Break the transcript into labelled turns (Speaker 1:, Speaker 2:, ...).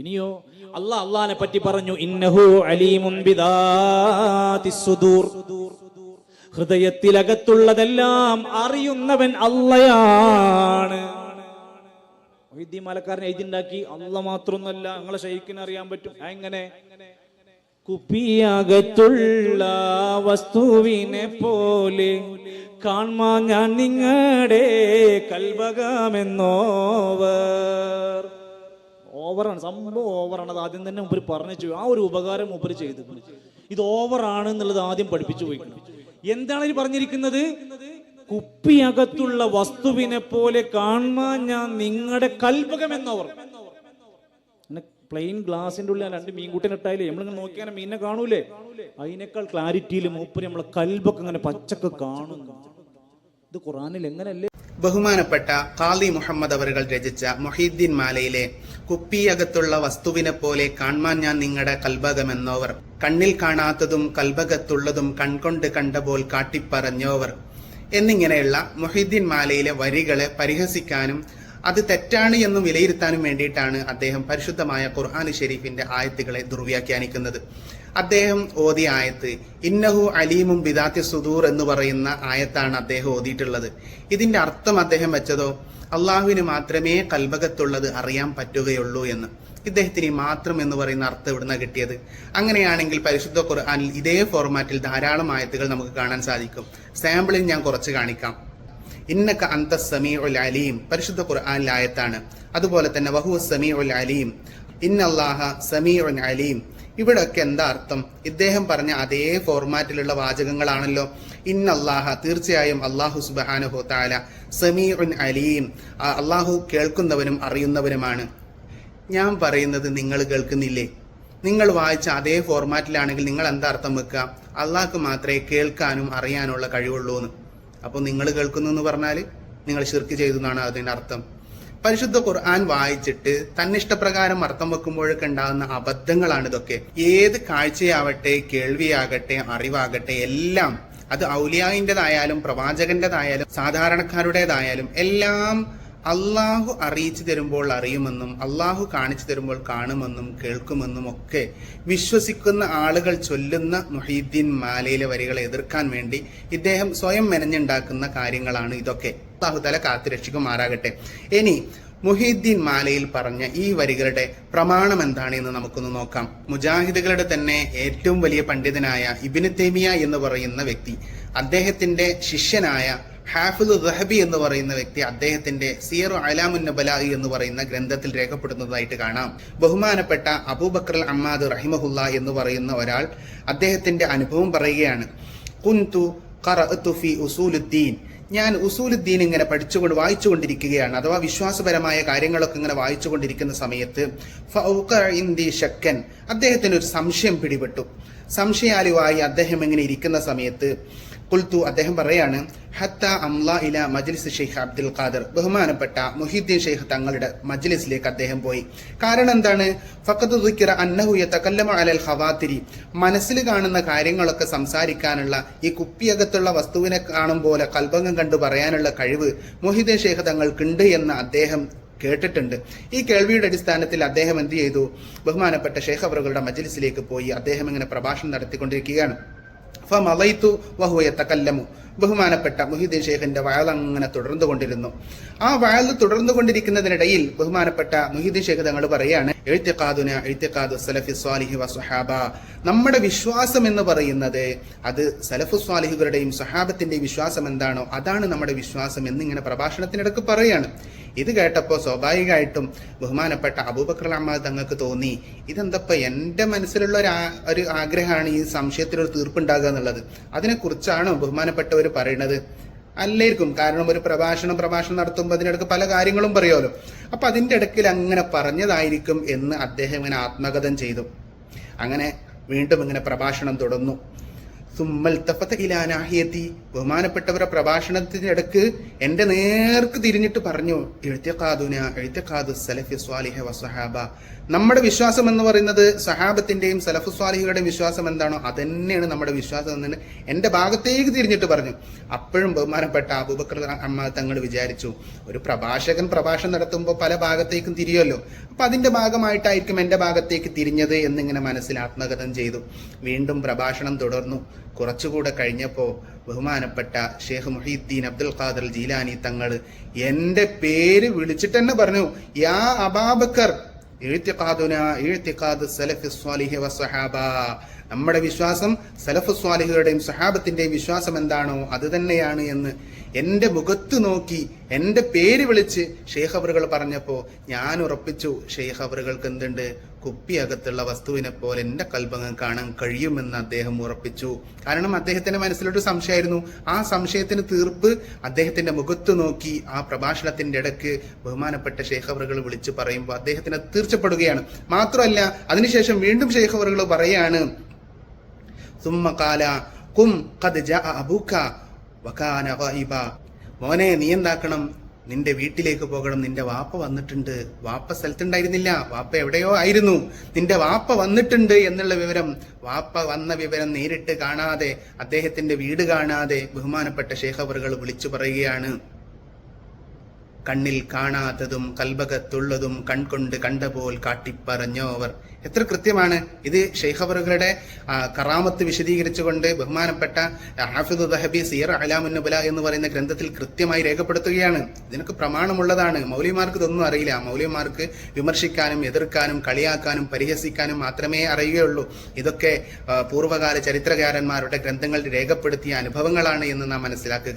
Speaker 1: ഇനിയോ അള്ളാ അള്ളാനെ പറ്റി പറഞ്ഞു ഇന്നഹു അലീമുൻ ഹൃദയത്തിലകത്തുള്ളതെല്ലാം അറിയുന്നവൻ അള്ളയാണ്. മലക്കാരൻ എഴുതിണ്ടാക്കി അല്ല മാത്രമൊന്നല്ല നിങ്ങളെ ശരിക്കും അറിയാൻ പറ്റും. എങ്ങനെ? കുപ്പിയകത്തുള്ള വസ്തുവിനെ പോലെ കാൺമാ ഞാൻ നിങ്ങളുടെ കൽവകമെന്നോവർ. ഓവറാണ്. സംഭവം ഓവറാണ്. അത് ആദ്യം തന്നെ മുപ്പര് പറഞ്ഞു ആ ഒരു ഉപകാരം മുപ്പര് ചെയ്തു. ഇത് ഓവറാണ് എന്നുള്ളത് ആദ്യം പഠിപ്പിച്ചു പോയിക്കണം. എന്താണ് ഇത് പറഞ്ഞിരിക്കുന്നത്? കുപ്പിയകത്തുള്ള വസ്തുവിനെ പോലെ കാണാൻ ഞാൻ നിങ്ങളുടെ കൽപകം എന്നവർ. പ്ലെയിൻ ഗ്ലാസിന്റെ ഉള്ളിൽ രണ്ട് മീൻകുട്ടിനെ ഇട്ടായില്ലേ? നമ്മളിങ്ങനെ നോക്കിയാൽ മീനെ കാണൂലേ? അതിനേക്കാൾ ക്ലാരിറ്റിയിൽ മൂപ്പര് നമ്മളെ കൽബൊക്കെ ഇങ്ങനെ പച്ചക്ക് കാണുന്നു. ഇത് ഖുറാനിൽ എങ്ങനെയല്ലേ?
Speaker 2: ബഹുമാനപ്പെട്ട ഖാലി മുഹമ്മദ് അവറുകൾ രചിച്ച മൊഹീദ്ദീൻ മാലയിലെ കുപ്പിയകത്തുള്ള വസ്തുവിനെ പോലെ കാൺമാൻ ഞാൻ നിങ്ങളുടെ കൽബകമെന്നോവർ കണ്ണിൽ കാണാത്തതും കൽബകത്തുള്ളതും കൺകൊണ്ട് കണ്ടപോൽ കാട്ടിപ്പറഞ്ഞോവർ. എന്നിങ്ങനെയുള്ള മൊഹീദ്ദീൻ മാലയിലെ വരികളെ പരിഹസിക്കാനും അത് തെറ്റാണ് എന്നും വിലയിരുത്താനും വേണ്ടിയിട്ടാണ് അദ്ദേഹം പരിശുദ്ധമായ ഖുർആൻ ഷെരീഫിന്റെ ആയത്തുകളെ ദുർവ്യാഖ്യാനിക്കുന്നത്. അദ്ദേഹം ഓതിയ ആയത്ത് ഇന്നഹു അലീമും ബിദാത്തി സുദൂർ എന്ന് പറയുന്ന ആയത്താണ് അദ്ദേഹം ഓതിയിട്ടുള്ളത്. ഇതിന്റെ അർത്ഥം അദ്ദേഹം വെച്ചതോ അള്ളാഹുവിന് മാത്രമേ കൽബകത്തുള്ളത് അറിയാൻ പറ്റുകയുള്ളൂ എന്ന്. ഇദ്ദേഹത്തിന് മാത്രം എന്ന് പറയുന്ന അർത്ഥം ഇവിടുന്ന് കിട്ടിയത്? അങ്ങനെയാണെങ്കിൽ പരിശുദ്ധ ഖുർആാനിൽ ഇതേ ഫോർമാറ്റിൽ ധാരാളം ആയത്തുകൾ നമുക്ക് കാണാൻ സാധിക്കും. സാമ്പിളിൽ ഞാൻ കുറച്ച് കാണിക്കാം. ഇന്നക അന്ത സമീഉൽ അലീം പരിശുദ്ധ ഖുർആാനിലായത്താണ് അതുപോലെ തന്നെ വഹു സമീ ഉൽ അലീം ഇന്നല്ലാഹ സമീഉൻ അലീം. ഇവിടെയൊക്കെ എന്താ അർത്ഥം? ഇദ്ദേഹം പറഞ്ഞ അതേ ഫോർമാറ്റിലുള്ള വാചകങ്ങളാണല്ലോ. ഇന്നല്ലാഹ തീർച്ചയായും അള്ളാഹു സുബാനുഹു താല സമീഉൻ അലീം. അള്ളാഹു കേൾക്കുന്നവനും അറിയുന്നവനുമാണ്. ഞാൻ പറയുന്നത് നിങ്ങൾ കേൾക്കുന്നില്ലേ? നിങ്ങൾ വായിച്ച അതേ ഫോർമാറ്റിലാണെങ്കിൽ നിങ്ങൾ എന്താ അർത്ഥം വെക്കുക? അള്ളാഹ്ക്ക് മാത്രമേ കേൾക്കാനും അറിയാനുള്ള കഴിവുള്ളൂ എന്ന് അപ്പോൾ നിങ്ങൾ കേൾക്കുന്നു എന്ന് പറഞ്ഞാൽ നിങ്ങൾ ശിർക്ക് ചെയ്തു എന്നാണ് അതിന്റെ അർത്ഥം. പരിശുദ്ധ ഖുർആൻ വായിച്ചിട്ട് തന്നിഷ്ടപ്രകാരം അർത്ഥം വെക്കുമ്പോഴൊക്കെ ഉണ്ടാകുന്ന അബദ്ധങ്ങളാണ് ഇതൊക്കെ. ഏത് കാഴ്ചയാവട്ടെ കേൾവിയാകട്ടെ അറിവാകട്ടെ എല്ലാം അത് ഔലിയായിന്റെതായാലും പ്രവാചകന്റേതായാലും സാധാരണക്കാരുടേതായാലും എല്ലാം അള്ളാഹു അറിയിച്ചു തരുമ്പോൾ അറിയുമെന്നും അള്ളാഹു കാണിച്ചു തരുമ്പോൾ കാണുമെന്നും കേൾക്കുമെന്നും ഒക്കെ വിശ്വസിക്കുന്ന ആളുകൾ ചൊല്ലുന്ന മുഹീദ്ദീൻ മാലയിലെ വരികളെ എതിർക്കാൻ വേണ്ടി ഇദ്ദേഹം സ്വയം മെനഞ്ഞുണ്ടാക്കുന്ന കാര്യങ്ങളാണ് ഇതൊക്കെ. അള്ളാഹു കാത്തുരക്ഷിക്കുമാറാകട്ടെ കാത്തു രക്ഷിക്കുമാറാകട്ടെ. ഇനി മുഹീദ്ദീൻ മാലയിൽ പറഞ്ഞ ഈ വരികളുടെ പ്രമാണം എന്താണ് എന്ന് നമുക്കൊന്ന് നോക്കാം. മുജാഹിദുകളുടെ തന്നെ ഏറ്റവും വലിയ പണ്ഡിതനായ ഇബിന് തേമിയ എന്ന് പറയുന്ന വ്യക്തി അദ്ദേഹത്തിന്റെ ശിഷ്യനായ ഹാഫിദ് ദഹബി എന്ന് പറയുന്ന വ്യക്തി അദ്ദേഹത്തിന്റെ സിയറു അലാമുൻ നബലായി എന്ന് പറയുന്ന ഗ്രന്ഥത്തിൽ രേഖപ്പെടുത്തുന്നതായിട്ട് കാണാം. ബഹുമാനപ്പെട്ട അബൂബക്കർ അമ്മാദ് റഹിമഹുല്ല എന്ന് പറയുന്ന ഒരാൾ അദ്ദേഹത്തിന്റെ അനുഭവം പറയുകയാണ്. കുന്തു ഫി ഉസൂലുദ്ദീൻ. ഞാൻ ഉസൂലുദ്ദീൻ ഇങ്ങനെ പഠിച്ചുകൊണ്ട് വായിച്ചുകൊണ്ടിരിക്കുകയാണ്. അഥവാ വിശ്വാസപരമായ കാര്യങ്ങളൊക്കെ ഇങ്ങനെ വായിച്ചുകൊണ്ടിരിക്കുന്ന സമയത്ത് ഇന്ദി ഷക്കൻ അദ്ദേഹത്തിന് ഒരു സംശയം പിടിപെട്ടു. സംശയാലുവായി അദ്ദേഹം ഇങ്ങനെ ഇരിക്കുന്ന സമയത്ത് കുൽത്തു അദ്ദേഹം പറയാണ് ഹത്ത അംല ഇല മജ്ലിസ് ഷെയ്ഖ് അബ്ദുൽ ഖാദർ. ബഹുമാനപ്പെട്ട മുഹിദ്ദീൻ ഷെയ്ഖ് തങ്ങളുടെ മജ്ലിസിലേക്ക് അദ്ദേഹം പോയി. കാരണം എന്താണ്? ഫഖദ് ദുക്കിറ അന്നഹു യതകല്ലമു അലൽ ഖവാതിരി മനസ്സിൽ കാണുന്ന കാര്യങ്ങളൊക്കെ സംസാരിക്കാനുള്ള ഈ കുപ്പിയകത്തുള്ള വസ്തുവിനെ കാണും പോലെ കൽബംഗം കണ്ടു പറയാനുള്ള കഴിവ് മുഹിദ്ദീൻ ഷെയ്ഖ് തങ്ങൾക്കുണ്ട് എന്ന് അദ്ദേഹം കേട്ടിട്ടുണ്ട്. ഈ കേൾവിയുടെ അടിസ്ഥാനത്തിൽ അദ്ദേഹം എന്ത് ചെയ്തു? ബഹുമാനപ്പെട്ട ഷെയ്ഖ് അവറുകളുടെ മജ്ലിസിലേക്ക് പോയി അദ്ദേഹം ഇങ്ങനെ പ്രഭാഷണം നടത്തിക്കൊണ്ടിരിക്കുകയാണ്. ഫമലൈത്തു വഹുവ യതകല്ലമു. ബഹുമാനപ്പെട്ട മുഹിദ്ദീൻ ഷെയ്ഖിന്റെ വയൽ അങ്ങനെ തുടർന്നു കൊണ്ടിരുന്നു. ആ വയൽ തുടർന്നു കൊണ്ടിരിക്കുന്നതിനിടയിൽ ബഹുമാനപ്പെട്ട മുഹിദ്ദീൻ ഷെയ്ഖ് തങ്ങൾ പറയാണ് സലഫി സ്വാലിഹി നമ്മുടെ വിശ്വാസം എന്ന് പറയുന്നത് അത് സലഫു സ്വാലിഹുകളുടെയും സഹാബത്തിന്റെയും വിശ്വാസം എന്താണോ അതാണ് നമ്മുടെ വിശ്വാസം എന്നിങ്ങനെ പ്രഭാഷണത്തിനിടക്ക് പറയാണ്. ഇത് കേട്ടപ്പോൾ സ്വാഭാവികമായിട്ടും ബഹുമാനപ്പെട്ട അബൂബക്കർ അഹമ്മദ് തങ്ങൾക്ക് തോന്നി ഇതെന്തപ്പോ എന്റെ മനസ്സിലുള്ള ഒരു ആഗ്രഹമാണ് ഈ സംശയത്തിലൊരു തീർപ്പുണ്ടാകുക എന്നുള്ളത്. അതിനെക്കുറിച്ചാണോ ബഹുമാനപ്പെട്ടവർ പറയുന്നത്. അല്ലായിരിക്കും കാരണം ഒരു പ്രഭാഷണം പ്രഭാഷണം നടത്തുമ്പോൾ അതിനിടക്ക് പല കാര്യങ്ങളും പറയുമല്ലോ അപ്പൊ അതിന്റെ ഇടയ്ക്കിൽ അങ്ങനെ പറഞ്ഞതായിരിക്കും എന്ന് അദ്ദേഹം ഇങ്ങനെ ആത്മകഥം ചെയ്തു. അങ്ങനെ വീണ്ടും ഇങ്ങനെ പ്രഭാഷണം തുടർന്നു. സുമ്മൽ തഫത്ത് ഇലാനാഹിയത്തി ബഹുമാനപ്പെട്ടവരുടെ പ്രഭാഷണത്തിനിടക്ക് എന്റെ നേർക്ക് തിരിഞ്ഞിട്ട് പറഞ്ഞു എഴുത്തക്കാതുന എഴുത്തക്കാതു സലഫി സ്വാലിഹ വസഹാബ നമ്മുടെ വിശ്വാസം എന്ന് പറയുന്നത് സഹാബത്തിന്റെയും സലഫുസ്വാലികളുടെയും വിശ്വാസം എന്താണോ അതന്നെയാണ് നമ്മുടെ വിശ്വാസം എന്ന് എന്റെ ഭാഗത്തേക്ക് തിരിഞ്ഞിട്ട് പറഞ്ഞു. അപ്പോഴും ബഹുമാനപ്പെട്ട അബൂബക്കർ അമ്മ തങ്ങൾ വിചാരിച്ചു ഒരു പ്രഭാഷകൻ പ്രഭാഷണം നടത്തുമ്പോൾ പല ഭാഗത്തേക്കും തിരിയുമല്ലോ. അപ്പൊ അതിന്റെ ഭാഗമായിട്ടായിരിക്കും എന്റെ ഭാഗത്തേക്ക് തിരിഞ്ഞത് എന്നിങ്ങനെ മനസ്സിൽ ആത്മകഥം ചെയ്തു. വീണ്ടും പ്രഭാഷണം തുടർന്നു. കുറച്ചുകൂടെ കഴിഞ്ഞപ്പോൾ ബഹുമാനപ്പെട്ട ഷേഖ് മുഹീദ്ദീൻ അബ്ദുൽ ഖാദർ ജീലാനി തങ്ങൾ എന്റെ പേര് വിളിച്ചിട്ട് തന്നെ പറഞ്ഞു. യാ അബാബക്കർ ഇഴ്ത്തിഖാദുന സലഫ് സലഫി സ്വാലിഹി വസ്സഹാബ നമ്മുടെ വിശ്വാസം സലഫ് സ്വാലിഹുകളുടെയും സഹാബത്തിന്റെയും വിശ്വാസം എന്താണോ അത് തന്നെയാണ് എന്ന് എന്റെ മുഖത്ത് നോക്കി എന്റെ പേര് വിളിച്ച് ഷെയ്ഖ് അവറുകൾ പറഞ്ഞപ്പോ ഞാൻ ഉറപ്പിച്ചു ഷെയ്ഖ് അവറുകൾക്ക് എന്തുണ്ട്? കുപ്പിയകത്തുള്ള വസ്തുവിനെ പോലെ എന്റെ കൽബങ്ങ് കാണാൻ കഴിയുമെന്ന് അദ്ദേഹം ഉറപ്പിച്ചു. കാരണം അദ്ദേഹത്തിന്റെ മനസ്സിലൊരു സംശയമായിരുന്നു. ആ സംശയത്തിന് തീർപ്പ് അദ്ദേഹത്തിന്റെ മുഖത്ത് നോക്കി ആ പ്രഭാഷണത്തിന്റെ ഇടയ്ക്ക് ബഹുമാനപ്പെട്ട ശേഖവറുകൾ വിളിച്ചു പറയുമ്പോൾ അദ്ദേഹത്തിന് തീർച്ചപ്പെടുകയാണ്. മാത്രമല്ല അതിനുശേഷം വീണ്ടും ശേഖവറുകൾ പറയാണ് സുമ്മകാല കും വകാന മോനെ നീ എന്താക്കണം? നിന്റെ വീട്ടിലേക്ക് പോകണം. നിന്റെ വാപ്പ വന്നിട്ടുണ്ട്. വാപ്പ സ്ഥലത്തുണ്ടായിരുന്നില്ല. വാപ്പ എവിടെയോ ആയിരുന്നു. നിന്റെ വാപ്പ വന്നിട്ടുണ്ട് എന്നുള്ള വിവരം വാപ്പ വന്ന വിവരം നേരിട്ട് കാണാതെ അദ്ദേഹത്തിന്റെ വീട് കാണാതെ ബഹുമാനപ്പെട്ട ശേഖവറുകൾ വിളിച്ചു പറയുകയാണ്. കണ്ണിൽ കാണാത്തതും കൽബകത്തുള്ളതും കൺകൊണ്ട് കണ്ടപോൽ കാട്ടിപ്പറഞ്ഞോവർ. എത്ര കൃത്യമാണ്. ഇത് ഷെയ്ഖബറുകളുടെ കറാമത്ത് വിശദീകരിച്ചുകൊണ്ട് ബഹുമാനപ്പെട്ട ഹാഫിദ് ദഹബി സിയർ അലാമുന്നബല എന്ന് പറയുന്ന ഗ്രന്ഥത്തിൽ കൃത്യമായി രേഖപ്പെടുത്തുകയാണ്. ഇതിനൊക്കെ പ്രമാണമുള്ളതാണ്. മൗലിമാർക്ക് ഇതൊന്നും അറിയില്ല. മൗലിമാർക്ക് വിമർശിക്കാനും എതിർക്കാനും കളിയാക്കാനും പരിഹസിക്കാനും മാത്രമേ അറിയുകയുള്ളൂ. ഇതൊക്കെ പൂർവകാല ചരിത്രകാരന്മാരുടെ ഗ്രന്ഥങ്ങളിൽ രേഖപ്പെടുത്തിയ അനുഭവങ്ങളാണ് എന്ന് നാം മനസ്സിലാക്കുക.